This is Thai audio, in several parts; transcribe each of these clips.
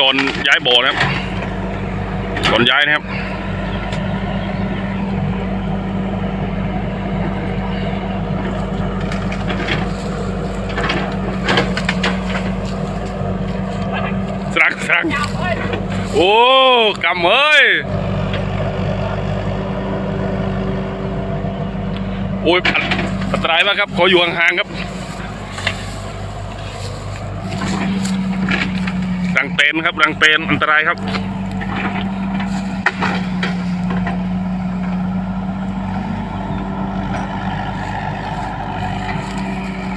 ก่อนย้ายบ่อนะครับ ก่อนย้ายนะครับสรักสรักโอ้กำเอ้ยโอ้ยอันอันตรายมากครับ ขออยู่ห่างๆครับ รั งเตนครับรังเตนอันตรายครับ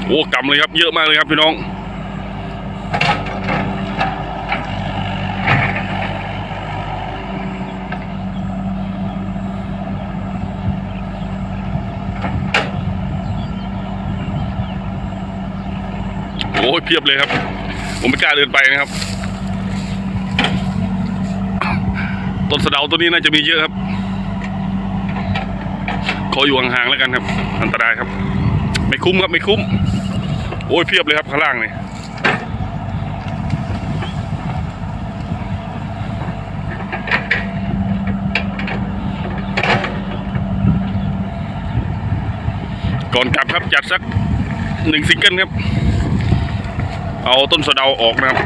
โอ้กำเลยครับเยอะมากเลยครับพี่น้องโอ้ยเพียบเลยครับ ผมไม่กล้าเดินไปนะครับ ต้นสะเดาต้นนี้น่าจะมีเยอะครับ ขออยู่ห่างๆแล้วกันครับ อันตรายครับ ไม่คุ้มครับไม่คุ้ม โอ้ยเพียบเลยครับข้างล่างนี่ก่อนกลับครับจัดสักหนึ่งซิงเกิลครับ เอาต้นสะเดาออกนะครับ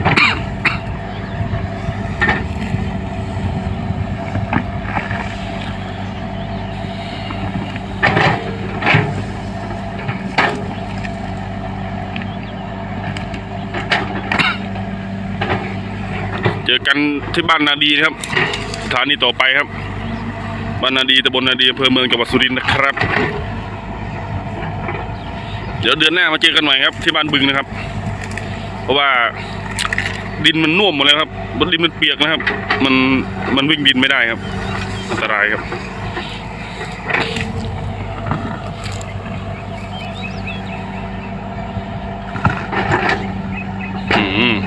จอกันที่บ้านนาดีนะครับสถานีต่อไปครับ บ้านนาดีตำบลนาดีอำเภอเมืองจังหวัดสุรินทร์นะครับ เดี๋ยวเดือนหน้ามาเจอกันใหม่ครับ ที่บ้านบึงนะครับ เพราะว่าดินมันน่วมหมดแล้วครับดินมันเปียกนะครับ มันมันวิ่งดินไม่ได้ครับ อันตรายครับ อืม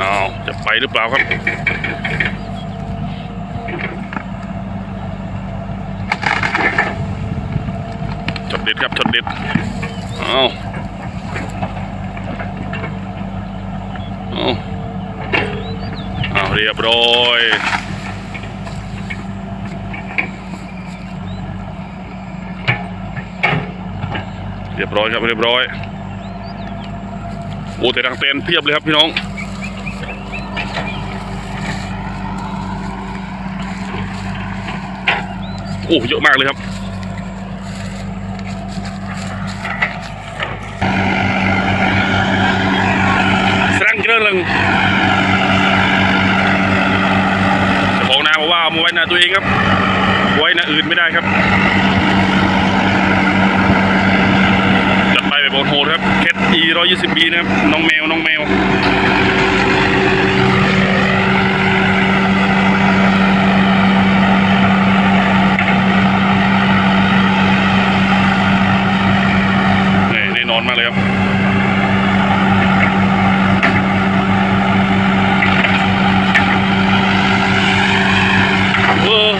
อ้าวหรือเปล่าครับช็อตเด็ดครับช็อตเด็ด เอาเอาเอาเรียบร้อยเรียบร้อยครับเรียบร้อย โอ้แต่ดังเต้นเพียบเลยครับพี่น้อง โอ้เยอะมากเลยครับ Serang kira lang เจ้าของนาบอกว่าเอามาไว้นาตัวเองครับ ไว้นาอื่นไม่ได้ครับจัดไปแบบโหดครับ เคส E ร้อยยี่สิบบีนะครับ น้องแมว น้องแมว นอนมากเลยครับ เออ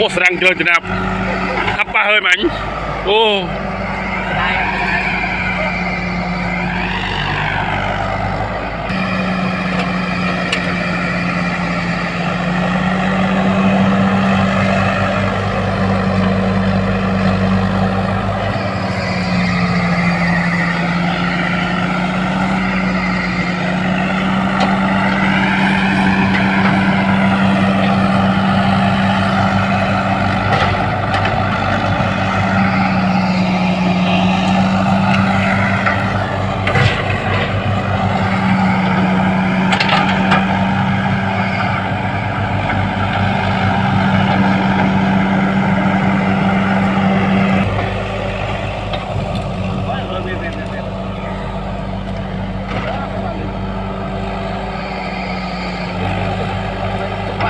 โอ้แสดงเจริญจนับทับป้าเฮ้ยมันโอ้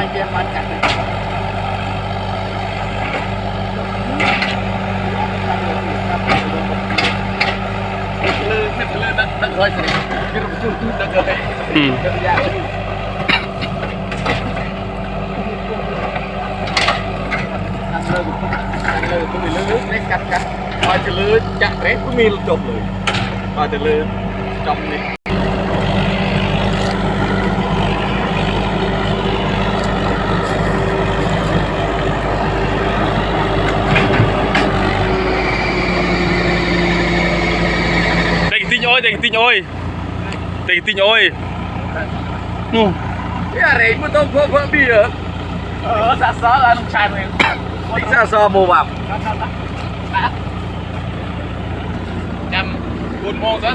ngoài kia bán cả này. Ừ. cắt cắt mà chỉ lưới chặt rét có mi là chồng rồi mà chỉ lưới trong này Ting oi. Ting ting oi. Nu. Ya rei mu tong pho pho bi ya. Ờ sa sa là chan này. Oi sa sa mô bạc. Chăm. Buồn mô đó.